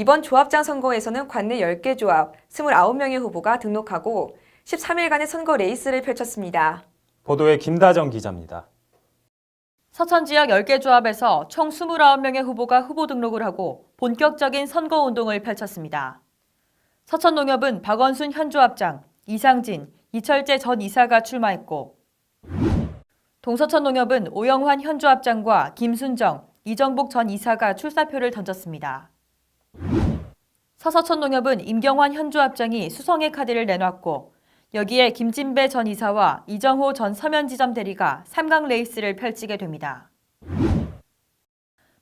이번 조합장 선거에서는 관내 10개 조합 29명의 후보가 등록하고 13일간의 선거 레이스를 펼쳤습니다. 보도에 김다정 기자입니다. 서천 지역 10개 조합에서 총 29명의 후보가 후보 등록을 하고 본격적인 선거 운동을 펼쳤습니다. 서천 농협은 박원순 현 조합장, 이상진, 이철재 전 이사가 출마했고 동서천 농협은 오영환 현 조합장과 김순정, 이정복 전 이사가 출사표를 던졌습니다. 서서천 농협은 임경환 현 조합장이 수성의 카드를 내놨고 여기에 김진배 전 이사와 이정호 전 서면지점 대리가 3강 레이스를 펼치게 됩니다.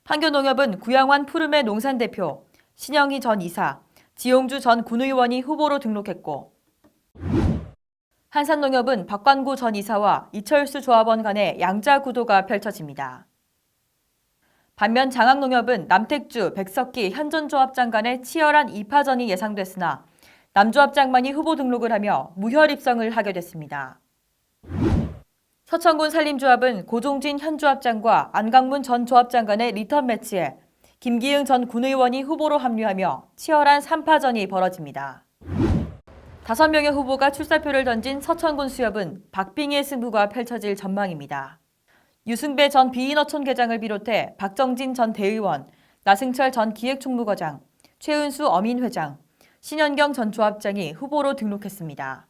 판교농협은 구양환 푸르메 농산대표, 신영희 전 이사, 지용주 전 군의원이 후보로 등록했고 한산농협은 박관구 전 이사와 이철수 조합원 간의 양자 구도가 펼쳐집니다. 반면 장학농협은 남택주, 백석기, 현전 조합 장 간의 치열한 2파전이 예상됐으나 남조합 장만이 후보 등록을 하며 무혈 입성을 하게 됐습니다. 서천군 산림조합은 고종진 현 조합장과 안강문 전 조합장 간의 리턴 매치에 김기흥 전 군의원이 후보로 합류하며 치열한 3파전이 벌어집니다. 다섯 명의 후보가 출사표를 던진 서천군 수협은 박빙의 승부가 펼쳐질 전망입니다. 유승배 전 비인어촌 계장을 비롯해 박정진 전 대의원, 나승철 전 기획총무과장, 최은수 어민회장, 신현경 전 조합장이 후보로 등록했습니다.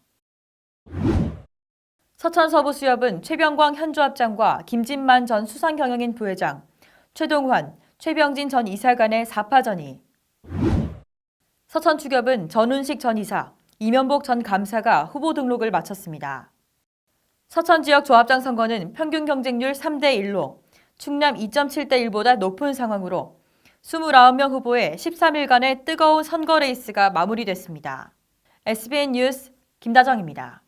서천 서부수협은 최병광 현 조합장과 김진만 전 수상경영인 부회장, 최동환, 최병진 전 이사 간의 4파전이 서천 추협은 전운식 전 이사, 이면복 전 감사가 후보 등록을 마쳤습니다. 서천 지역 조합장 선거는 평균 경쟁률 3대 1로 충남 2.7대 1보다 높은 상황으로 29명 후보의 13일간의 뜨거운 선거 레이스가 마무리됐습니다. SBN 뉴스 김다정입니다.